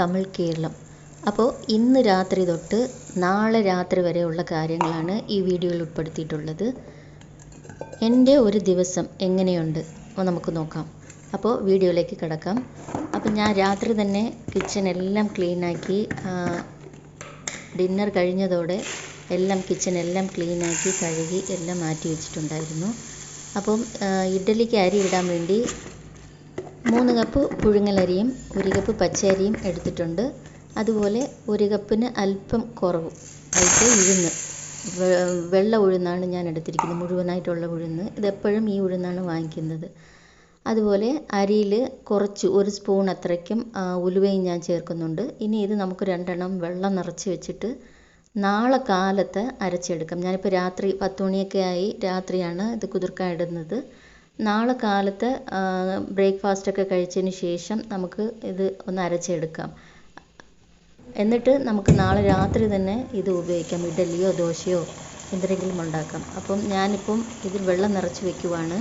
തമിഴ് കേരളം. അപ്പോൾ ഇന്ന് രാത്രി തൊട്ട് നാളെ രാത്രി വരെയുള്ള കാര്യങ്ങളാണ് ഈ വീഡിയോയിൽ ഉൾപ്പെടുത്തിയിട്ടുള്ളത്. എന്റെ ഒരു ദിവസം എങ്ങനെയുണ്ട്? നമുക്ക് നോക്കാം. അപ്പോൾ വീഡിയോയിലേക്ക് കിടക്കാം. അപ്പോൾ ഞാൻ രാത്രി തന്നെ കിച്ചൺ എല്ലാം ക്ലീനാക്കി ഡിന്നർ കഴിഞ്ഞതോടെ എല്ലാം കിച്ചൺ എല്ലാം ക്ലീനാക്കി കഴുകി എല്ലാം മാറ്റി വെച്ചിട്ടുണ്ടായിരുന്നു. അപ്പം ഇഡ്ഡലിക്ക് അരി ഇടാൻ വേണ്ടി മൂന്ന് കപ്പ് പുഴുങ്ങലരിയും ഒരു കപ്പ് പച്ചരിയും എടുത്തിട്ടുണ്ട്. അതുപോലെ ഒരു കപ്പിന് അല്പം കുറവ്. ആയിട്ട് ഉഴുന്ന്. വെള്ള ഉഴുന്നാണ് ഞാൻ എടുത്തിരിക്കുന്നത്. മുഴുവനായിട്ടുള്ള ഉഴുന്ന്. ഇതെപ്പോഴും ഈ ഉഴുന്നാണ് വാങ്ങിക്കുന്നത്. അതുപോലെ അരിയിൽ കുറച്ച് ഒരു സ്പൂൺ അത്രയ്ക്കും ഉലുവയും ഞാൻ ചേർക്കുന്നുണ്ട്. ഇനി ഇത് നമുക്ക് രണ്ടെണ്ണം വെള്ളം നിറച്ച് വെച്ചിട്ട് നാളെ കാലത്ത് അരച്ചെടുക്കാം. ഞാനിപ്പോൾ രാത്രി പത്ത് മണിയൊക്കെ ആയി രാത്രിയാണ് ഇത് കുതിർക്കാൻ ഇടുന്നത്. നാളെ കാലത്ത് ബ്രേക്ക്ഫാസ്റ്റൊക്കെ കഴിച്ചതിന് ശേഷം നമുക്ക് ഇത് ഒന്ന് അരച്ചെടുക്കാം. എന്നിട്ട് നമുക്ക് നാളെ രാത്രി തന്നെ ഇത് ഉപയോഗിക്കാം. ഇഡലിയോ ദോശയോ എന്തെങ്കിലും ഉണ്ടാക്കാം. അപ്പം ഞാനിപ്പം ഇതിൽ വെള്ളം നിറച്ച് വെക്കുവാണ്.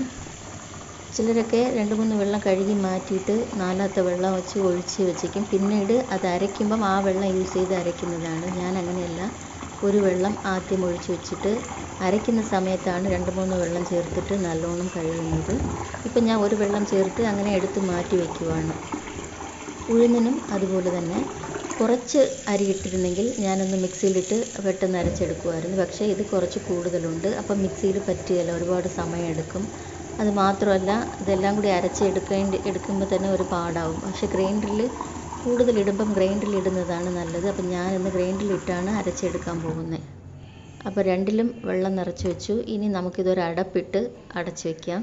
ചിലരൊക്കെ രണ്ട് മൂന്ന് വെള്ളം കഴുകി മാറ്റിയിട്ട് നാലാമത്തെ വെള്ളം വെച്ച് ഒഴിച്ച് വെച്ചേക്കും. പിന്നീട് അത് അരയ്ക്കുമ്പം ആ വെള്ളം യൂസ് ചെയ്ത് അരയ്ക്കുന്നതാണ്. ഞാൻ അങ്ങനെയല്ല. ഒരു വെള്ളം ആദ്യം ഒഴിച്ച് വെച്ചിട്ട് അരയ്ക്കുന്ന സമയത്താണ് രണ്ട് മൂന്ന് വെള്ളം ചേർത്തിട്ട് നല്ലോണം കഴുകുന്നത്. ഇപ്പം ഞാൻ ഒരു വെള്ളം ചേർത്ത് അങ്ങനെ എടുത്ത് മാറ്റി വയ്ക്കുവാണ് ഉഴുന്നിനും അതുപോലെ തന്നെ കുറച്ച് അരി ഇട്ടിരുന്നെങ്കിൽ ഞാനൊന്ന് മിക്സിയിലിട്ട് പെട്ടെന്ന് അരച്ചെടുക്കുമായിരുന്നു പക്ഷേ ഇത് കുറച്ച് കൂടുതലുണ്ട്. അപ്പം മിക്സിയിൽ പറ്റുകയില്ല ഒരുപാട് സമയമെടുക്കും അത് മാത്രമല്ല ഇതെല്ലാം കൂടി അരച്ചെടുക്കേണ്ടി എടുക്കുമ്പോൾ തന്നെ ഒരു പാടാവും. പക്ഷേ ഗ്രൈൻഡറിൽ കൂടുതൽ ഇടുമ്പം ഗ്രൈൻഡറിൽ ഇടുന്നതാണ് നല്ലത്. അപ്പം ഞാനിന്ന് ഗ്രൈൻഡറിലിട്ടാണ് അരച്ചെടുക്കാൻ പോകുന്നത്. അപ്പോൾ രണ്ടിലും വെള്ളം നിറച്ച് വെച്ചു. ഇനി നമുക്കിതൊരു അടപ്പിട്ട് അടച്ച് വയ്ക്കാം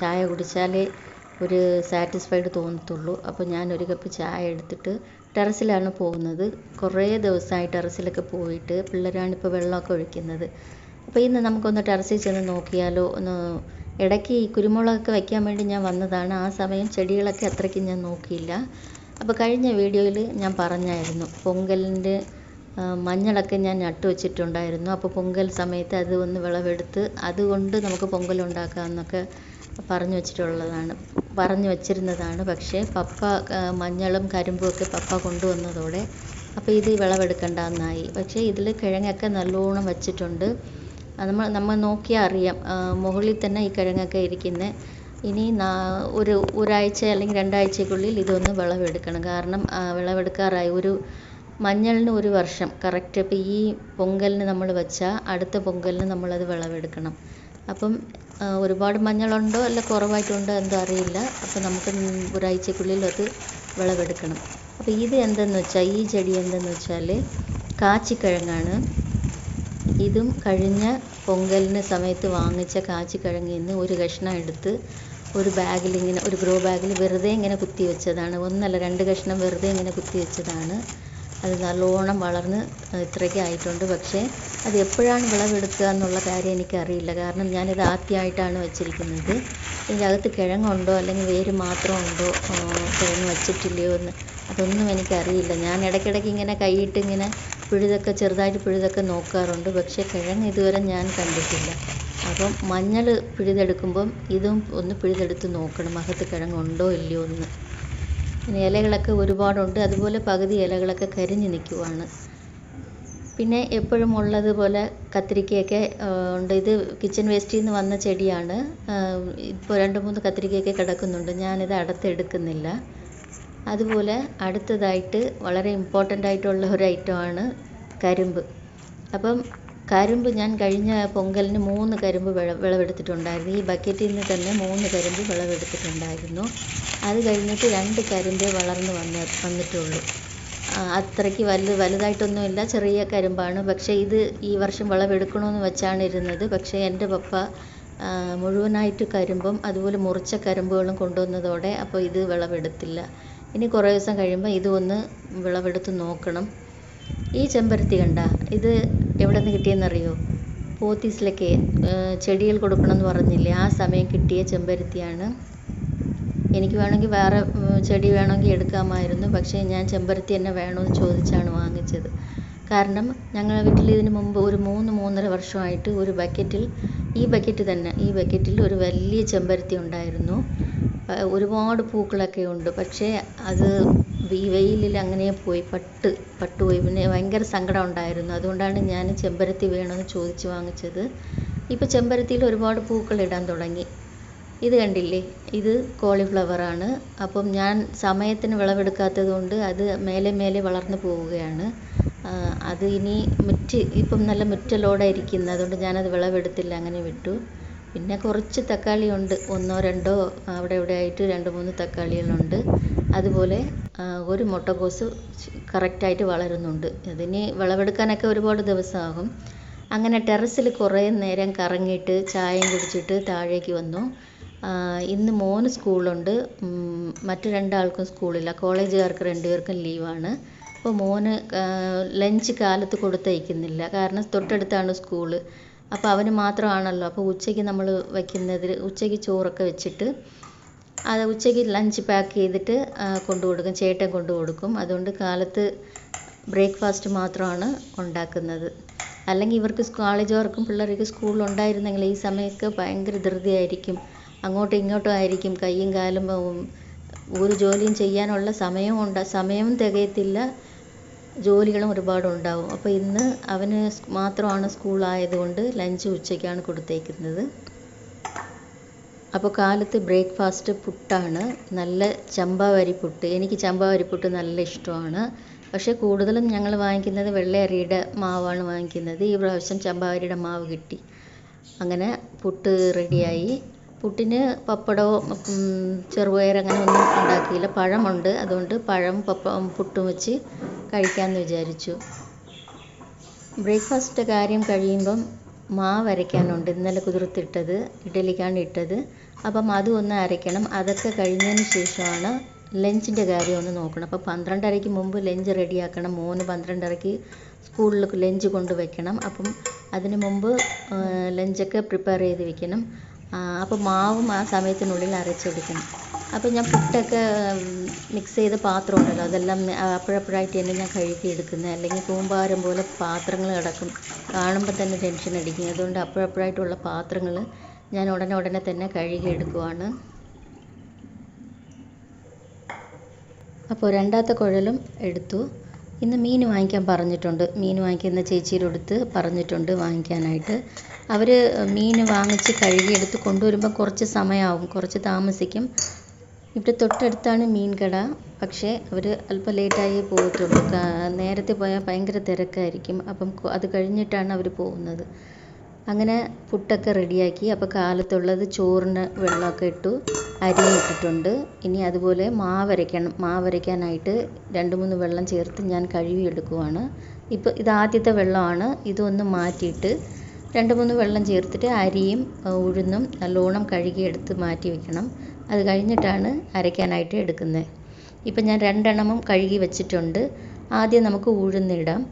ചായ കുടിച്ചാലേ ഒരു സാറ്റിസ്ഫൈഡ് തോന്നത്തുള്ളൂ. അപ്പോൾ ഞാൻ ഒരു കപ്പ് ചായ എടുത്തിട്ട് ടെറസിലാണ് പോകുന്നത്. കുറേ ദിവസമായി ടെറസിലൊക്കെ പോയിട്ട് പിള്ളേരാണിപ്പോൾ വെള്ളമൊക്കെ ഒഴിക്കുന്നത്. അപ്പോൾ ഇന്ന് നമുക്കൊന്ന് ടെറസിൽ ചെന്ന് നോക്കിയാലോ? ഒന്ന് ഇടയ്ക്ക് ഈ കുരുമുളകൊക്കെ വയ്ക്കാൻ വേണ്ടി ഞാൻ വന്നതാണ്. ആ സമയം ചെടികളൊക്കെ അത്രയ്ക്ക് ഞാൻ നോക്കിയില്ല. അപ്പോൾ കഴിഞ്ഞ വീഡിയോയിൽ ഞാൻ പറഞ്ഞായിരുന്നു. പൊങ്കലിന്റെ മഞ്ഞളൊക്കെ ഞാൻ നട്ടു വെച്ചിട്ടുണ്ടായിരുന്നു. അപ്പോൾ പൊങ്കൽ സമയത്ത് അത് ഒന്ന് വിളവെടുത്ത് അതുകൊണ്ട് നമുക്ക് പൊങ്കൽ ഉണ്ടാക്കാമെന്നൊക്കെ പറഞ്ഞു വെച്ചിട്ടുള്ളതാണ് പറഞ്ഞു വെച്ചിരുന്നതാണ്. പക്ഷേ പപ്പ മഞ്ഞളും കരിമ്പും ഒക്കെ പപ്പ കൊണ്ടുവന്നതോടെ അപ്പോൾ ഇത് വിളവെടുക്കണ്ടെന്നായി പക്ഷേ ഇതിൽ കിഴങ്ങൊക്കെ നല്ലോണം വച്ചിട്ടുണ്ട്. നമ്മൾ നമ്മൾ നോക്കിയാൽ അറിയാം. മുകളിൽ തന്നെ ഈ കിഴങ്ങൊക്കെ ഇരിക്കുന്നത് ഇനി ഒരു ഒരാഴ്ച അല്ലെങ്കിൽ രണ്ടാഴ്ചക്കുള്ളിൽ ഇതൊന്ന് വിളവെടുക്കണം. കാരണം വിളവെടുക്കാറായി. ഒരു മഞ്ഞളിന് ഒരു വർഷം. കറക്റ്റ് ഇപ്പോൾ ഈ പൊങ്കലിന് നമ്മൾ വെച്ചാൽ അടുത്ത പൊങ്കലിന് നമ്മളത് വിളവെടുക്കണം. അപ്പം ഒരുപാട് മഞ്ഞളുണ്ടോ അല്ല കുറവായിട്ടുണ്ടോ എന്തോ അറിയില്ല. അപ്പോൾ നമുക്ക് ഒരാഴ്ചക്കുള്ളിൽ അത് വിളവെടുക്കണം. അപ്പോൾ ഇത് എന്തെന്ന് വെച്ചാൽ ഈ ചെടി എന്തെന്ന് വെച്ചാൽ കാച്ചിക്കിഴങ്ങാണ്. ഇതും കഴിഞ്ഞ പൊങ്കലിന് സമയത്ത് വാങ്ങിച്ച കാച്ചിക്കിഴങ്ങിൽ നിന്ന് ഒരു കഷ്ണം എടുത്ത് ഒരു ബാഗിൽ ഇങ്ങനെ ഒരു ഗ്രോ ബാഗിൽ വെറുതെ ഇങ്ങനെ കുത്തി വെച്ചതാണ്. ഒന്നല്ല രണ്ട് കഷ്ണം വെറുതെ ഇങ്ങനെ കുത്തി വെച്ചതാണ്. അത് നല്ലോണം വളർന്ന് ഇത്രയൊക്കെ ആയിട്ടുണ്ട്. പക്ഷേ അത് എപ്പോഴാണ് വിളവെടുക്കുക എന്നുള്ള കാര്യം എനിക്കറിയില്ല. കാരണം ഞാനിത് ആദ്യമായിട്ടാണ് വെച്ചിരിക്കുന്നത്. ഇതിന്റെ അകത്ത് കിഴങ്ങുണ്ടോ അല്ലെങ്കിൽ വേര് മാത്രം ഉണ്ടോ കിഴങ്ങ് വച്ചിട്ടില്ലയോ എന്ന് അതൊന്നും എനിക്കറിയില്ല. ഞാൻ ഇടയ്ക്കിടയ്ക്ക് ഇങ്ങനെ കൈയിട്ട് ഇങ്ങനെ പുഴുതൊക്കെ ചെറുതായിട്ട് പുഴുതൊക്കെ നോക്കാറുണ്ട്. പക്ഷേ കിഴങ്ങ് ഇതുവരെ ഞാൻ കണ്ടിട്ടില്ല. അപ്പം മഞ്ഞൾ പിഴുതെടുക്കുമ്പം ഇതും ഒന്ന് പിഴുതെടുത്ത് നോക്കണം. അകത്ത് കിഴങ്ങുണ്ടോ ഇല്ലയോ എന്ന്. ഇലകളൊക്കെ ഒരുപാടുണ്ട്. അതുപോലെ പകുതി ഇലകളൊക്കെ കരിഞ്ഞ് നിൽക്കുവാണ്. പിന്നെ എപ്പോഴും ഉള്ളതുപോലെ കത്തിരിക്കയൊക്കെ ഉണ്ട്. ഇത് കിച്ചൺ വേസ്റ്റിൽ നിന്ന് വന്ന ചെടിയാണ്. ഇപ്പോൾ രണ്ട് മൂന്ന് കത്തിരിക്കയൊക്കെ കിടക്കുന്നുണ്ട്. ഞാനിത് അടുത്തെടുക്കുന്നില്ല. അതുപോലെ അടുത്തതായിട്ട് വളരെ ഇമ്പോർട്ടന്റ് ആയിട്ടുള്ള ഒരു ഐറ്റമാണ് കരിമ്പ്. അപ്പം കരിമ്പ് ഞാൻ കഴിഞ്ഞ പൊങ്കലിന് മൂന്ന് കരിമ്പ് വിള വിളവെടുത്തിട്ടുണ്ടായിരുന്നു. ഈ ബക്കറ്റിൽ നിന്ന് തന്നെ മൂന്ന് കരിമ്പ് വിളവെടുത്തിട്ടുണ്ടായിരുന്നു. അത് കഴിഞ്ഞിട്ട് രണ്ട് കരിമ്പേ വളർന്ന് വന്ന് വന്നിട്ടുള്ളൂ. അത്രയ്ക്ക് വലു വലുതായിട്ടൊന്നുമില്ല ചെറിയ കരിമ്പാണ്. പക്ഷേ ഇത് ഈ വർഷം വിളവെടുക്കണമെന്ന് വെച്ചാണ് ഇരുന്നത് പക്ഷേ എന്റെ പപ്പ മുഴുവനായിട്ട് കരിമ്പും അതുപോലെ മുറിച്ച കരിമ്പുകളും കൊണ്ടുവന്നതോടെ അപ്പോൾ ഇത് വിളവെടുത്തില്ല. ഇനി കുറേ ദിവസം കഴിയുമ്പോൾ ഇതും ഒന്ന് വിളവെടുത്ത് നോക്കണം. ഈ ചെമ്പരത്തി കണ്ട ഇത് എവിടെ നിന്ന് കിട്ടിയെന്നറിയോ? പോത്തീസിലൊക്കെ ചെടികൾ കൊടുക്കണമെന്ന് പറഞ്ഞില്ലേ? ആ സമയം കിട്ടിയ ചെമ്പരത്തിയാണ്. എനിക്ക് വേണമെങ്കിൽ വേറെ ചെടി വേണമെങ്കിൽ എടുക്കാമായിരുന്നു. പക്ഷേ ഞാൻ ചെമ്പരത്തി തന്നെ വേണമെന്ന് ചോദിച്ചാണ് വാങ്ങിച്ചത്. കാരണം ഞങ്ങളുടെ വീട്ടിൽ ഇതിന് മുമ്പ് ഒരു മൂന്ന് മൂന്നര വർഷമായിട്ട് ഒരു ബക്കറ്റിൽ ഈ ബക്കറ്റ് തന്നെ ഈ ബക്കറ്റിൽ ഒരു വലിയ ചെമ്പരത്തി ഉണ്ടായിരുന്നു. ഒരുപാട് പൂക്കളൊക്കെ ഉണ്ട്. പക്ഷേ അത് ഈ വെയിലിൽ അങ്ങനെ പോയി പട്ട് പട്ട് പോയി. പിന്നെ ഭയങ്കര സങ്കടം ഉണ്ടായിരുന്നു. അതുകൊണ്ടാണ് ഞാൻ ചെമ്പരത്തി വേണമെന്ന് ചോദിച്ച് വാങ്ങിച്ചത്. ഇപ്പോൾ ചെമ്പരത്തിയിൽ ഒരുപാട് പൂക്കൾ ഇടാൻ തുടങ്ങി. ഇത് കണ്ടില്ലേ? ഇത് കോളിഫ്ലവറാണ് അപ്പം ഞാൻ സമയത്തിന് വിളവെടുക്കാത്തത് കൊണ്ട് അത് മേലെ മേലെ വളർന്നു പോവുകയാണ്. അത് ഇനി മുറ്റ് ഇപ്പം നല്ല മുറ്റലോടെ ഇരിക്കുന്നത് അതുകൊണ്ട് ഞാനത് വിളവെടുത്തില്ല. അങ്ങനെ വിട്ടു. പിന്നെ കുറച്ച് തക്കാളിയുണ്ട്. ഒന്നോ രണ്ടോ അവിടെ ഇവിടെ ആയിട്ട് രണ്ട് മൂന്ന് തക്കാളികളുണ്ട്. അതുപോലെ ഒരു മുട്ടക്കോസ് കറക്റ്റായിട്ട് വളരുന്നുണ്ട്. അതിന് വിളവെടുക്കാനൊക്കെ ഒരുപാട് ദിവസമാകും. അങ്ങനെ ടെറസിൽ കുറേ നേരം കറങ്ങിയിട്ട് ചായയും കുടിച്ചിട്ട് താഴേക്ക് വന്നു. ഇന്ന് മോന് സ്കൂളുണ്ട്. മറ്റു രണ്ടാൾക്കും സ്കൂളില്ല. കോളേജുകാർക്ക് രണ്ടുപേർക്കും ലീവാണ്. അപ്പോൾ മോന് ലഞ്ച് കാലത്ത് കൊടുത്തയക്കുന്നില്ല. കാരണം തൊട്ടടുത്താണ് സ്കൂൾ. അപ്പോൾ അവന് മാത്രമാണല്ലോ. അപ്പോൾ ഉച്ചയ്ക്ക് നമ്മൾ വയ്ക്കുന്നതിൽ ഉച്ചയ്ക്ക് ചോറൊക്കെ വെച്ചിട്ട് അത് ഉച്ചയ്ക്ക് ലഞ്ച് പാക്ക് ചെയ്തിട്ട് കൊണ്ടു കൊടുക്കും. ചേട്ടൻ കൊണ്ടു കൊടുക്കും. അതുകൊണ്ട് കാലത്ത് ബ്രേക്ക്ഫാസ്റ്റ് മാത്രമാണ് ഉണ്ടാക്കുന്നത്. അല്ലെങ്കിൽ ഇവർക്ക് കോളേജ് കോളേജുകാർക്കും പിള്ളേർക്ക് സ്കൂളിലുണ്ടായിരുന്നെങ്കിൽ ഈ സമയമൊക്കെ ഭയങ്കര ധൃതിയായിരിക്കും. അങ്ങോട്ടും ഇങ്ങോട്ടും ആയിരിക്കും. കൈയും കാലും ഒരു ജോലിയും ചെയ്യാനുള്ള സമയവും ഉണ്ട. സമയവും തികയത്തില്ല. ജോലികളും ഒരുപാടുണ്ടാവും അപ്പോൾ ഇന്ന് അവന് മാത്രമാണ് സ്കൂളായതുകൊണ്ട് ലഞ്ച് ഉച്ചയ്ക്കാണ് കൊടുത്തേക്കുന്നത്. അപ്പോൾ കാലത്ത് ബ്രേക്ക്ഫാസ്റ്റ് പുട്ടാണ്. നല്ല ചമ്പാവരി പുട്ട്. എനിക്ക് ചമ്പാവരി പുട്ട് നല്ല ഇഷ്ടമാണ്. പക്ഷേ കൂടുതലും ഞങ്ങൾ വാങ്ങിക്കുന്നത് വെള്ളയരിയുടെ മാവാണ് വാങ്ങിക്കുന്നത്. ഈ പ്രാവശ്യം ചമ്പാവരിയുടെ മാവ് കിട്ടി. അങ്ങനെ പുട്ട് റെഡിയായി. പുട്ടിന് പപ്പടവും ചെറുപയർ അങ്ങനെ ഒന്നും ഉണ്ടാക്കിയില്ല. പഴമുണ്ട്. അതുകൊണ്ട് പഴം പപ്പ പുട്ടും വെച്ച് കഴിക്കാമെന്ന് വിചാരിച്ചു. ബ്രേക്ക്ഫാസ്റ്റ് കാര്യം കഴിയുമ്പം മാവ് അരയ്ക്കാനുണ്ട്. ഇന്നലെ കുതിർത്തിട്ടത് ഇഡലിക്കാണ് ഇട്ടത്. അപ്പം അതും ഒന്ന് അരയ്ക്കണം. അതൊക്കെ കഴിഞ്ഞതിന് ശേഷമാണ് ലഞ്ചിന്റെ കാര്യം ഒന്ന് നോക്കണം. അപ്പോൾ പന്ത്രണ്ടരയ്ക്ക് മുമ്പ് ലഞ്ച് റെഡിയാക്കണം. മോന് പന്ത്രണ്ടരയ്ക്ക് സ്കൂളിൽ ലഞ്ച് കൊണ്ട് വെക്കണം അപ്പം അതിന് മുമ്പ് ലഞ്ചൊക്കെ പ്രിപ്പയർ ചെയ്ത് വെക്കണം. അപ്പോൾ മാവും ആ സമയത്തിനുള്ളിൽ അരച്ചെടുക്കണം. അപ്പോൾ ഞാൻ പുട്ടൊക്കെ മിക്സ് ചെയ്ത പാത്രം ഉണ്ടല്ലോ അതെല്ലാം അപ്പോഴപ്പോഴായിട്ട് തന്നെ ഞാൻ കഴുകി എടുക്കുന്നത്. അല്ലെങ്കിൽ കൂമ്പാരം പോലെ പാത്രങ്ങൾ കിടക്കും. കാണുമ്പോൾ തന്നെ ടെൻഷൻ അടിക്കും. അതുകൊണ്ട് അപ്പോഴപ്പോഴായിട്ടുള്ള പാത്രങ്ങൾ ഞാൻ ഉടനെ ഉടനെ തന്നെ കഴുകി എടുക്കുവാണ്. അപ്പോൾ രണ്ടാമത്തെ കുഴലും എടുത്തു. ഇന്ന് മീൻ വാങ്ങിക്കാൻ പറഞ്ഞിട്ടുണ്ട്. മീൻ വാങ്ങിക്കുന്ന ചേച്ചിയുടെ അടുത്ത് പറഞ്ഞിട്ടുണ്ട് വാങ്ങിക്കാനായിട്ട്. അവർ മീൻ വാങ്ങിച്ച് കഴുകിയെടുത്ത് കൊണ്ടുവരുമ്പോൾ കുറച്ച് സമയമാവും കുറച്ച് താമസിക്കും. ഇവിടെ തൊട്ടടുത്താണ് മീൻ കട. പക്ഷേ അവർ അല്പം ലേറ്റായി പോകത്തുള്ളൂ. നേരത്തെ പോയാൽ ഭയങ്കര തിരക്കായിരിക്കും. അപ്പം അത് കഴിഞ്ഞിട്ടാണ് അവർ പോകുന്നത്. അങ്ങനെ പുട്ടൊക്കെ റെഡിയാക്കി അപ്പോൾ കാലത്തുള്ളത് ചോറിന് വെള്ളമൊക്കെ ഇട്ടു അരി ഇട്ടിട്ടുണ്ട്. ഇനി അതുപോലെ മാവരയ്ക്കണം മാവരയ്ക്കാനായിട്ട് രണ്ട് മൂന്ന് വെള്ളം ചേർത്ത് ഞാൻ കഴുകി എടുക്കുവാണ് ഇപ്പോൾ ഇത് ആദ്യത്തെ വെള്ളമാണ് ഇതൊന്ന് മാറ്റിയിട്ട് രണ്ട് മൂന്ന് വെള്ളം ചേർത്തിട്ട് അരിയും ഉഴുന്നും നല്ലോണം കഴുകിയെടുത്ത് മാറ്റി വെക്കണം. അത് കഴിഞ്ഞിട്ടാണ് അരയ്ക്കാനായിട്ട് എടുക്കുന്നത്. ഇപ്പം ഞാൻ രണ്ടെണ്ണമും കഴുകി വെച്ചിട്ടുണ്ട്. ആദ്യം നമുക്ക് ഉഴുന്നിടാം.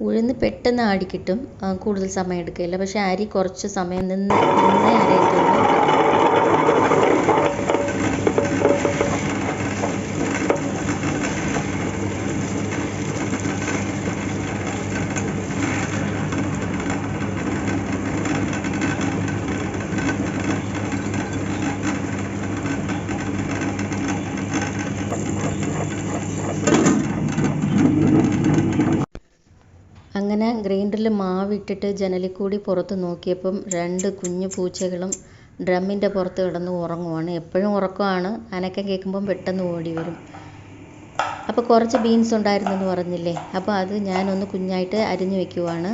ഉഴുന്ന് പെട്ടെന്ന് ആടിക്കിട്ടും. കൂടുതൽ സമയം എടുക്കില്ല പക്ഷേ അരി കുറച്ച് സമയം നിന്ന് നിന്നേ അരയത്തുള്ളൂ അങ്ങനെ ഗ്രൈൻഡറിൽ മാവിട്ടിട്ട് ജനലിൽ കൂടി പുറത്ത് നോക്കിയപ്പം രണ്ട് കുഞ്ഞു പൂച്ചകളും ഡ്രമ്മിന്റെ പുറത്ത് കിടന്ന് ഉറങ്ങുവാണ്. എപ്പോഴും ഉറക്കമാണ്. അനക്കം കേൾക്കുമ്പം പെട്ടെന്ന് ഓടി വരും. അപ്പോൾ കുറച്ച് ബീൻസ് ഉണ്ടായിരുന്നു എന്ന് പറഞ്ഞില്ലേ? അപ്പോൾ അത് ഞാനൊന്ന് കുഞ്ഞായിട്ട് അരിഞ്ഞു വെക്കുവാണ്.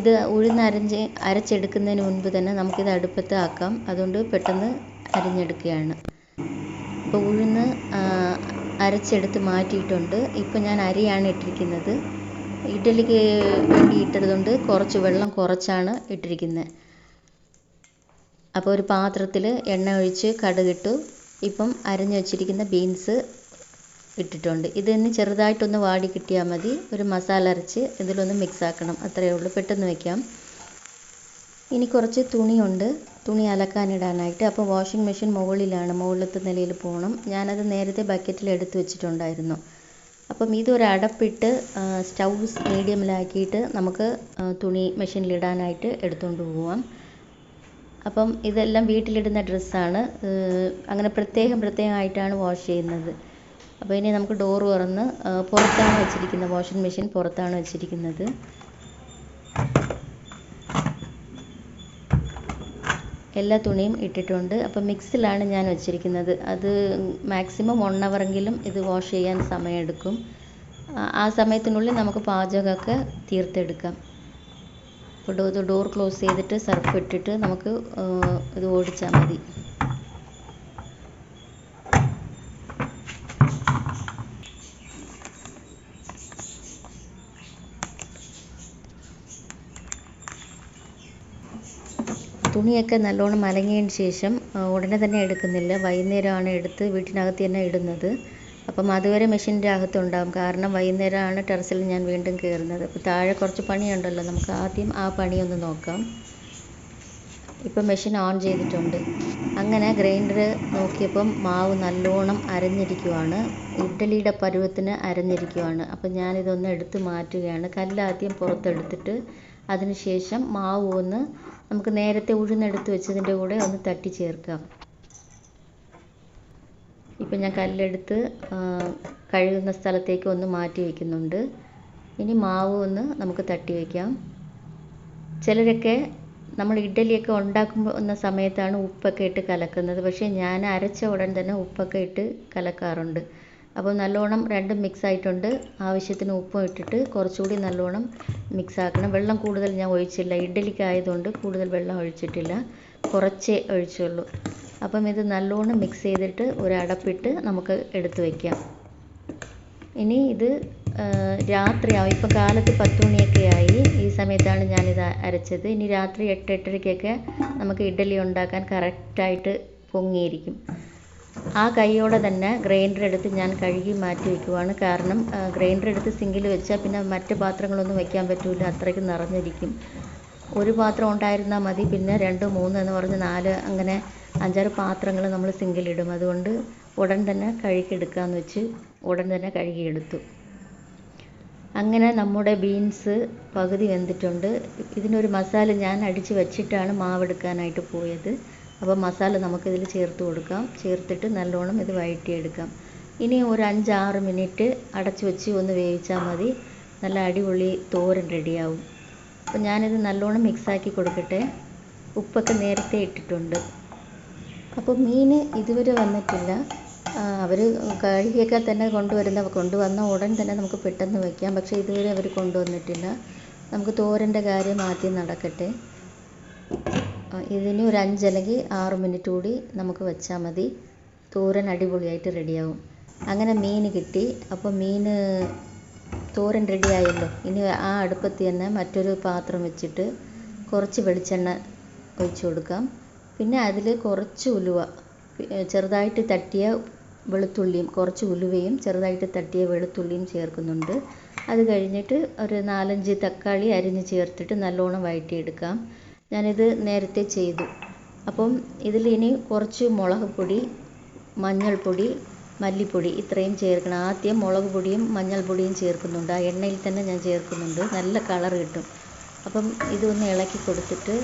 ഇത് ഉഴുന്ന് അരഞ്ഞ് അരച്ചെടുക്കുന്നതിന് മുൻപ് തന്നെ നമുക്കിത് അടുപ്പത്ത് ആക്കാം. അതുകൊണ്ട് പെട്ടെന്ന് അരിഞ്ഞെടുക്കുകയാണ്. അപ്പോൾ ഉഴുന്ന് അരച്ചെടുത്ത് മാറ്റിയിട്ടുണ്ട്. ഇപ്പോൾ ഞാൻ അരിയാണ് ഇട്ടിരിക്കുന്നത്. ഇഡ്ഡലിക്ക് വേണ്ടി ഇട്ടതുകൊണ്ട് കുറച്ച് വെള്ളം കുറച്ചാണ് ഇട്ടിരിക്കുന്നത് അപ്പോൾ ഒരു പാത്രത്തിൽ എണ്ണ ഒഴിച്ച് കടുകിട്ടു. ഇപ്പം അരഞ്ഞു വച്ചിരിക്കുന്ന ബീൻസ് ഇട്ടിട്ടുണ്ട്. ഇതൊന്ന് ചെറുതായിട്ടൊന്ന് വാടി കിട്ടിയാൽ മതി. ഒരു മസാല അരച്ച് ഇതിലൊന്ന് മിക്സ് ആക്കണം അത്രയേ ഉള്ളൂ. പെട്ടെന്ന് വയ്ക്കാം ഇനി കുറച്ച് തുണിയുണ്ട്. തുണി അലക്കാനിടാനായിട്ട് അപ്പോൾ വാഷിംഗ് മെഷീൻ മുകളിലാണ്. മുകളിലത്തെ നിലയിൽ പോകണം ഞാനത് നേരത്തെ ബക്കറ്റിൽ എടുത്ത് വെച്ചിട്ടുണ്ടായിരുന്നു. അപ്പം ഇതൊരു അടപ്പിട്ട് സ്റ്റൗ മീഡിയമിലാക്കിയിട്ട് നമുക്ക് തുണി മെഷീനിലിടാനായിട്ട് എടുത്തുകൊണ്ട് പോവാം. അപ്പം ഇതെല്ലാം വീട്ടിലിടുന്ന ഡ്രസ്സാണ്. അങ്ങനെ പ്രത്യേകം പ്രത്യേകമായിട്ടാണ് വാഷ് ചെയ്യുന്നത്. അപ്പോൾ ഇനി നമുക്ക് ഡോർ തുറന്ന് പുറത്താണ് വെച്ചിരിക്കുന്നത് വാഷിംഗ് മെഷീൻ പുറത്താണ് വെച്ചിരിക്കുന്നത്. എല്ലാ തുണിയും ഇട്ടിട്ടുണ്ട്. അപ്പം മിക്സിലാണ് ഞാൻ വെച്ചിരിക്കുന്നത്. അത് മാക്സിമം വൺ അവറെങ്കിലും ഇത് വാഷ് ചെയ്യാൻ സമയമെടുക്കും. ആ സമയത്തിനുള്ളിൽ നമുക്ക് പാചകമൊക്കെ തീർത്തെടുക്കാം. അപ്പോൾ ഡോർ ക്ലോസ് ചെയ്തിട്ട് സർഫ് ഇട്ടിട്ട് നമുക്ക് ഇത് ഓടിച്ചാൽ മതി. തുണിയൊക്കെ നല്ലോണം അലങ്ങിയതിന് ശേഷം ഉടനെ തന്നെ എടുക്കുന്നില്ല. വൈകുന്നേരമാണ് എടുത്ത് വീട്ടിനകത്ത് തന്നെ ഇടുന്നത്. അപ്പം അതുവരെ മെഷീന്റെ അകത്തുണ്ടാകും കാരണം വൈകുന്നേരമാണ് ടെറസിൽ ഞാൻ വീണ്ടും കയറുന്നത് അപ്പോൾ താഴെ കുറച്ച് പണിയുണ്ടല്ലോ. നമുക്ക് ആദ്യം ആ പണിയൊന്ന് നോക്കാം. ഇപ്പം മെഷീൻ ഓൺ ചെയ്തിട്ടുണ്ട്. അങ്ങനെ ഗ്രൈൻഡർ നോക്കിയപ്പം മാവ് നല്ലോണം അരഞ്ഞിരിക്കുവാണ്. ഇഡ്ഡലിയുടെ പരുവത്തിന് അരഞ്ഞിരിക്കുവാണ്. അപ്പം ഞാനിതൊന്ന് എടുത്ത് മാറ്റുകയാണ്. കല്ലാദ്യം പുറത്തെടുത്തിട്ട് അതിന് ശേഷം മാവ് ഒന്ന് നമുക്ക് നേരത്തെ ഉഴുന്നെടുത്ത് വെച്ചതിന്റെ കൂടെ ഒന്ന് തട്ടി ചേർക്കാം. ഇപ്പം ഞാൻ കല്ലെടുത്ത് കഴുകുന്ന സ്ഥലത്തേക്ക് ഒന്ന് മാറ്റി വയ്ക്കുന്നുണ്ട് ഇനി മാവ് ഒന്ന് നമുക്ക് തട്ടി വയ്ക്കാം ചിലരൊക്കെ നമ്മൾ ഇഡ്ഡലിയൊക്കെ ഉണ്ടാക്കുമ്പോൾ എന്ന സമയത്താണ് ഉപ്പൊക്കെ ഇട്ട് കലക്കുന്നത്. പക്ഷേ ഞാൻ അരച്ച ഉടൻ തന്നെ ഉപ്പൊക്കെ ഇട്ട് കലക്കാറുണ്ട്. അപ്പോൾ നല്ലോണം രണ്ടും മിക്സ് ആയിട്ടുണ്ട്. ആവശ്യത്തിന് ഉപ്പും ഇട്ടിട്ട് കുറച്ചുകൂടി നല്ലോണം മിക്സ് ആക്കണം. വെള്ളം കൂടുതൽ ഞാൻ ഒഴിച്ചില്ല. ഇഡ്ഡലിക്ക് ആയതുകൊണ്ട് കൂടുതൽ വെള്ളം ഒഴിച്ചിട്ടില്ല. കുറച്ചേ ഒഴിച്ചുള്ളൂ. അപ്പം ഇത് നല്ലോണം മിക്സ് ചെയ്തിട്ട് ഒരു അടപ്പിട്ട് നമുക്ക് എടുത്തു വയ്ക്കാം ഇനി ഇത് രാത്രിയാവും ഇപ്പം കാലത്ത് പത്ത് മണിയൊക്കെ ആയി. ഈ സമയത്താണ് ഞാനിത് അരച്ചത്. ഇനി രാത്രി എട്ട് എട്ടരയ്ക്കൊക്കെ നമുക്ക് ഇഡ്ഡലി ഉണ്ടാക്കാൻ കറക്റ്റായിട്ട് പൊങ്ങിയിരിക്കും. ആ കൈയോടെ തന്നെ ഗ്രൈൻഡർ എടുത്ത് ഞാൻ കഴുകി മാറ്റി വയ്ക്കുവാണ് കാരണം ഗ്രൈൻഡർ എടുത്ത് സിങ്കിൽ വെച്ചാൽ പിന്നെ മറ്റ് പാത്രങ്ങളൊന്നും വയ്ക്കാൻ പറ്റില്ല അത്രയ്ക്ക് നിറഞ്ഞിരിക്കും. ഒരു പാത്രം ഉണ്ടായിരുന്നാൽ മതി. പിന്നെ രണ്ട് മൂന്ന് എന്ന് പറഞ്ഞ് നാല് അങ്ങനെ അഞ്ചാറ് പാത്രങ്ങൾ നമ്മൾ സിങ്കിലിടും അതുകൊണ്ട് ഉടൻ തന്നെ കഴുകിയെടുക്കാമെന്ന് വെച്ച് ഉടൻ തന്നെ കഴുകിയെടുത്തു അങ്ങനെ നമ്മുടെ ബീൻസ് പകുതി വെന്തിട്ടുണ്ട്. ഇതിനൊരു മസാല ഞാൻ അടിച്ച് വെച്ചിട്ടാണ് മാവെടുക്കാനായിട്ട് പോയത്. അപ്പോൾ മസാല നമുക്കിതിൽ ചേർത്ത് കൊടുക്കാം. ചേർത്തിട്ട് നല്ലോണം ഇത് വഴറ്റിയെടുക്കാം. ഇനി ഒരു അഞ്ചാറ് മിനിറ്റ് അടച്ചു വെച്ച് ഒന്ന് വേവിച്ചാൽ മതി. നല്ല അടിപൊളി തോരൻ റെഡിയാവും. അപ്പോൾ ഞാനിത് നല്ലോണം മിക്സാക്കി കൊടുക്കട്ടെ. ഉപ്പൊക്കെ നേരത്തെ ഇട്ടിട്ടുണ്ട്. അപ്പോൾ മീൻ ഇതുവരെ വന്നിട്ടില്ല. അവർ കഴുകിയൊക്കെ തന്നെ കൊണ്ടുവരുന്ന കൊണ്ടുവന്ന ഉടൻ തന്നെ നമുക്ക് പെട്ടെന്ന് വയ്ക്കാം പക്ഷേ ഇതുവരെ അവർ കൊണ്ടുവന്നിട്ടില്ല. നമുക്ക് തോരന്റെ കാര്യം ആദ്യം നടക്കട്ടെ. ഇതിന് ഒരു അഞ്ച് അല്ലെങ്കിൽ ആറ് മിനിറ്റ് കൂടി നമുക്ക് വെച്ചാൽ മതി. തോരൻ അടിപൊളിയായിട്ട് റെഡിയാവും. അങ്ങനെ മീൻ കിട്ടി. അപ്പോൾ മീൻ തോരൻ റെഡിയായല്ലോ ഇനി ആ അടുപ്പത്ത് തന്നെ മറ്റൊരു പാത്രം വെച്ചിട്ട് കുറച്ച് വെളിച്ചെണ്ണ ഒഴിച്ചു കൊടുക്കാം. പിന്നെ അതിൽ കുറച്ച് ഉലുവ ചെറുതായിട്ട് തട്ടിയ വെളുത്തുള്ളിയും കുറച്ച് ഉലുവയും ചെറുതായിട്ട് തട്ടിയ വെളുത്തുള്ളിയും ചേർക്കുന്നുണ്ട്. അത് കഴിഞ്ഞിട്ട് ഒരു നാലഞ്ച് തക്കാളി അരിഞ്ഞ് ചേർത്തിട്ട് നല്ലോണം വഴറ്റിയെടുക്കാം. ഞാനിത് നേരത്തെ ചെയ്തു. അപ്പം ഇനി കുറച്ച് മുളക് പൊടി മഞ്ഞൾപ്പൊടി മല്ലിപ്പൊടി ഇത്രയും ചേർക്കണം. ആദ്യം മുളക് പൊടിയും മഞ്ഞൾപ്പൊടിയും ചേർക്കുന്നുണ്ട്. ആ എണ്ണയിൽ തന്നെ ഞാൻ ചേർക്കുന്നുണ്ട്. നല്ല കളർ കിട്ടും. അപ്പം ഇതൊന്ന് ഇളക്കി കൊടുത്തിട്ട്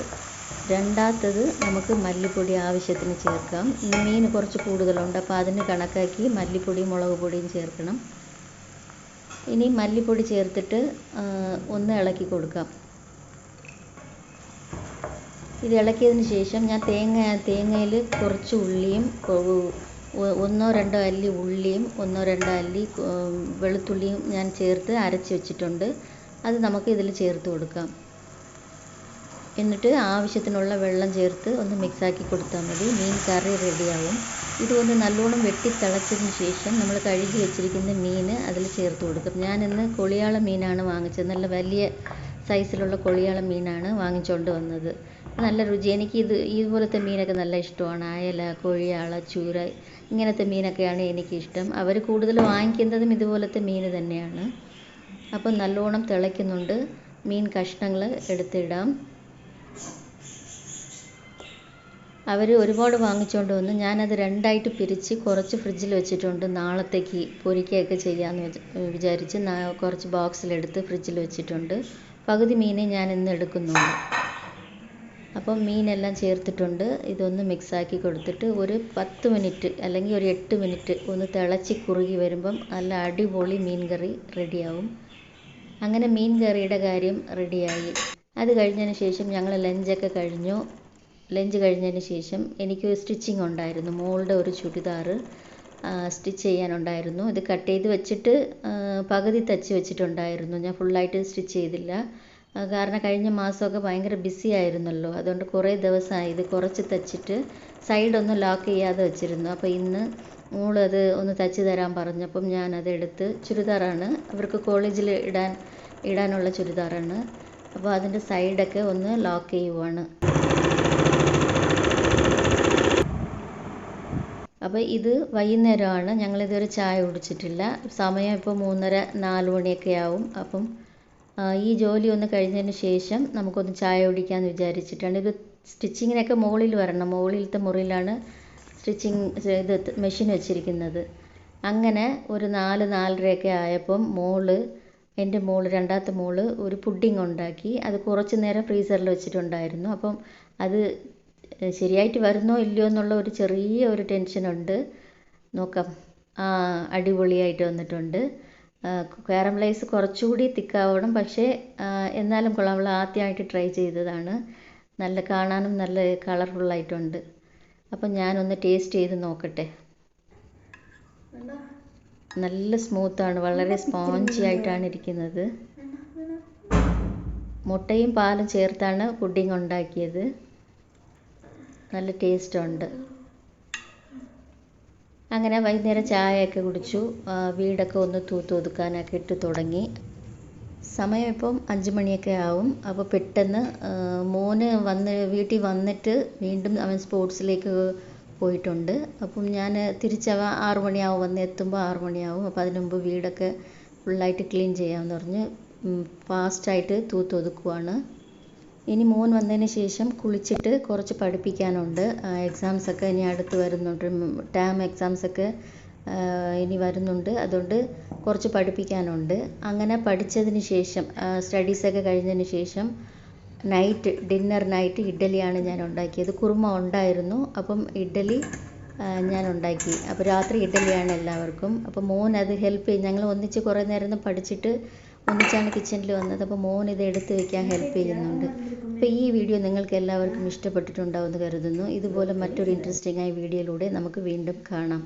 രണ്ടാത്തത് നമുക്ക് മല്ലിപ്പൊടി ആവശ്യത്തിന് ചേർക്കാം. മീൻ കുറച്ച് കൂടുതലുണ്ട്. അപ്പോൾ അതിന് കണക്കാക്കി മല്ലിപ്പൊടിയും മുളക് പൊടിയും ചേർക്കണം. ഇനി മല്ലിപ്പൊടി ചേർത്തിട്ട് ഒന്ന് ഇളക്കി കൊടുക്കാം. ഇത് ഇളക്കിയതിന് ശേഷം ഞാൻ തേങ്ങ തേങ്ങയിൽ കുറച്ച് ഉള്ളിയും ഒന്നോ രണ്ടോ അല്ലി ഉള്ളിയും ഒന്നോ രണ്ടോ അല്ലി വെളുത്തുള്ളിയും ഞാൻ ചേർത്ത് അരച്ച് വെച്ചിട്ടുണ്ട്. അത് നമുക്ക് ഇതിൽ ചേർത്ത് കൊടുക്കാം. എന്നിട്ട് ആവശ്യത്തിനുള്ള വെള്ളം ചേർത്ത് ഒന്ന് മിക്സാക്കി കൊടുത്താൽ മതി. മീൻ കറി റെഡിയാവും. ഒന്ന് നല്ലോണം വെട്ടി തിളച്ചതിന് ശേഷം നമ്മൾ കഴുകി വെച്ചിരിക്കുന്ന മീൻ അതിൽ ചേർത്ത് കൊടുക്കും. ഇന്ന് കൊളിയാള മീനാണ് വാങ്ങിച്ചത്. നല്ല വലിയ സൈസിലുള്ള കൊളിയാള മീനാണ് വാങ്ങിച്ചുകൊണ്ട് വന്നത്. നല്ല രുചി. എനിക്ക് ഇത് ഇതുപോലത്തെ മീനൊക്കെ നല്ല ഇഷ്ടമാണ്. അയല കൊഴിയാള ചൂര ഇങ്ങനത്തെ മീനൊക്കെയാണ് എനിക്കിഷ്ടം. അവർ കൂടുതൽ വാങ്ങിക്കുന്നതും ഇതുപോലത്തെ മീൻ തന്നെയാണ്. അപ്പം നല്ലോണം തിളയ്ക്കുന്നുണ്ട്. മീൻ കഷ്ണങ്ങൾ എടുത്തിടാം. അവർ ഒരുപാട് വാങ്ങിച്ചുകൊണ്ട് വന്നു. ഞാനത് രണ്ടായിട്ട് പിരിച്ച് കുറച്ച് ഫ്രിഡ്ജിൽ വെച്ചിട്ടുണ്ട്. നാളത്തേക്ക് പൊരിക്കുകയൊക്കെ ചെയ്യാമെന്ന് വിചാരിച്ച് കുറച്ച് ബോക്സിലെടുത്ത് ഫ്രിഡ്ജിൽ വെച്ചിട്ടുണ്ട്. പകുതി മീനെ ഞാൻ ഇന്ന് എടുക്കുന്നുള്ളൂ അപ്പം മീനെല്ലാം ചേർത്തിട്ടുണ്ട്. ഇതൊന്ന് മിക്സാക്കി കൊടുത്തിട്ട് ഒരു പത്ത് മിനിറ്റ് അല്ലെങ്കിൽ ഒരു എട്ട് മിനിറ്റ് ഒന്ന് തിളച്ച് കുറുകി വരുമ്പം നല്ല അടിപൊളി മീൻ കറി റെഡിയാവും. അങ്ങനെ മീൻ കറിയുടെ കാര്യം റെഡിയായി. അത് കഴിഞ്ഞതിന് ശേഷം ഞങ്ങൾ ലഞ്ചൊക്കെ കഴിഞ്ഞു. ലഞ്ച് കഴിഞ്ഞതിന് ശേഷം എനിക്ക് സ്റ്റിച്ചിങ് ഉണ്ടായിരുന്നു. മോളുടെ ഒരു ചുരിദാറ് സ്റ്റിച്ച് ചെയ്യാനുണ്ടായിരുന്നു. ഇത് കട്ട് ചെയ്ത് വെച്ചിട്ട് പകുതി തച്ച് വെച്ചിട്ടുണ്ടായിരുന്നു. ഞാൻ ഫുള്ളായിട്ട് സ്റ്റിച്ച് ചെയ്തില്ല. കാരണം കഴിഞ്ഞ മാസമൊക്കെ ഭയങ്കര ബിസി ആയിരുന്നല്ലോ. അതുകൊണ്ട് കുറേ ദിവസമായി ഇത് കുറച്ച് തച്ചിട്ട് സൈഡൊന്നും ലോക്ക് ചെയ്യാതെ വെച്ചിരുന്നു. അപ്പോൾ ഇന്ന് മോളത് ഒന്ന് തച്ച് തരാൻ പറഞ്ഞപ്പം ഞാനത് എടുത്ത് ചുരിദാറാണ്. അവർക്ക് കോളേജിൽ ഇടാൻ ഇടാനുള്ള ചുരിദാറാണ്. അപ്പോൾ അതിന്റെ സൈഡൊക്കെ ഒന്ന് ലോക്ക് ചെയ്യുവാണ്. അപ്പോൾ ഇത് വൈകുന്നേരമാണ്. ഞങ്ങളിതുവരെ ചായ കുടിച്ചിട്ടില്ല. സമയം ഇപ്പോൾ മൂന്നര നാല് മണിയൊക്കെ ആവും. അപ്പം ഈ ജോലി ഒന്ന് കഴിഞ്ഞതിന് ശേഷം നമുക്കൊന്ന് ചായ കുടിക്കാമെന്ന് വിചാരിച്ചിട്ടാണ്. ഇത് സ്റ്റിച്ചിങ്ങിനൊക്കെ മുകളിൽ വരണം. മുകളിലത്തെ മുറിയിലാണ് സ്റ്റിച്ചിങ് ഇത് മെഷീൻ വെച്ചിരിക്കുന്നത്. അങ്ങനെ ഒരു നാല് നാലരയൊക്കെ ആയപ്പം മോൾ എന്റെ മോൾ രണ്ടാമത്തെ മോൾ ഒരു പുഡിംഗ് ഉണ്ടാക്കി. അത് കുറച്ച് നേരം ഫ്രീസറിൽ വെച്ചിട്ടുണ്ടായിരുന്നു. അപ്പം അത് ശരിയായിട്ട് വരുന്നോ ഇല്ലയോ എന്നുള്ള ഒരു ചെറിയ ഒരു ടെൻഷനുണ്ട്. നോക്കാം. ആ അടിപൊളിയായിട്ട് വന്നിട്ടുണ്ട്. കാരമലൈസ് കുറച്ചുകൂടി തിക്കാവണം. പക്ഷേ എന്നാലും കൊള്ളാം. നമ്മൾ ആദ്യമായിട്ട് ട്രൈ ചെയ്തതാണ്. നല്ല കാണാനും നല്ല കളർഫുള്ളായിട്ടുണ്ട് അപ്പം ഞാനൊന്ന് ടേസ്റ്റ് ചെയ്ത് നോക്കട്ടെ. നല്ല സ്മൂത്താണ്. വളരെ സ്പോഞ്ചി ആയിട്ടാണ് ഇരിക്കുന്നത്. മുട്ടയും പാലും ചേർത്താണ് പുഡിംഗ് ഉണ്ടാക്കിയത്. നല്ല ടേസ്റ്റ് ഉണ്ട്. അങ്ങനെ വൈകുന്നേരം ചായയൊക്കെ കുടിച്ചു. വീടൊക്കെ ഒന്ന് തൂത്തൊതുക്കാനൊക്കെ ഇട്ട് തുടങ്ങി. സമയം ഇപ്പം അഞ്ച് മണിയൊക്കെ ആവും. അപ്പോൾ പെട്ടെന്ന് മോന് വന്ന് വീട്ടിൽ വന്നിട്ട് വീണ്ടും അവൻ സ്പോർട്സിലേക്ക് പോയിട്ടുണ്ട്. അപ്പം ഞാൻ തിരിച്ചവ ആറ് മണിയാവും വന്ന് എത്തുമ്പോൾ ആറ് മണിയാവും. അപ്പോൾ അതിന് മുമ്പ് വീടൊക്കെ ഫുള്ളായിട്ട് ക്ലീൻ ചെയ്യാമെന്ന് പറഞ്ഞ് ഫാസ്റ്റായിട്ട് തൂത്തൊതുക്കുവാണ് ഇനി മോൻ വന്നതിന് ശേഷം കുളിച്ചിട്ട് കുറച്ച് പഠിപ്പിക്കാനുണ്ട്. എക്സാംസ് ഒക്കെ ഇനി അടുത്ത് വരുന്നുണ്ട്. ടേം എക്സാംസ് ഒക്കെ ഇനി വരുന്നുണ്ട്. അതുകൊണ്ട് കുറച്ച് പഠിപ്പിക്കാനുണ്ട്. അങ്ങനെ പഠിച്ചതിന് ശേഷം സ്റ്റഡീസൊക്കെ കഴിഞ്ഞതിന് ശേഷം നൈറ്റ് ഡിന്നർ നൈറ്റ് ഇഡ്ഡലിയാണ് ഞാൻ ഉണ്ടാക്കിയത്. കുറുമ ഉണ്ടായിരുന്നു. അപ്പം ഇഡ്ഡലി ഞാൻ ഉണ്ടാക്കി. അപ്പോൾ രാത്രി ഇഡ്ഡലിയാണ് എല്ലാവർക്കും. അപ്പോൾ മോൻ അത് ഹെൽപ്പ് ചെയ്യും ഞങ്ങൾ ഒന്നിച്ച് കുറേ നേരം പഠിച്ചിട്ട് ഒന്നിച്ചാണ് കിച്ചണിൽ വന്നത്. അപ്പോൾ മോൻ ഇത് എടുത്ത് വെക്കാൻ ഹെൽപ്പ് ചെയ്യുന്നുണ്ട്. അപ്പോൾ ഈ വീഡിയോ നിങ്ങൾക്ക് എല്ലാവർക്കും ഇഷ്ടപ്പെട്ടിട്ടുണ്ടാവുമെന്ന് കരുതുന്നു. ഇതുപോലെ മറ്റൊരു ഇൻട്രസ്റ്റിംഗ് ആയ വീഡിയോയിലൂടെ നമുക്ക് വീണ്ടും കാണാം.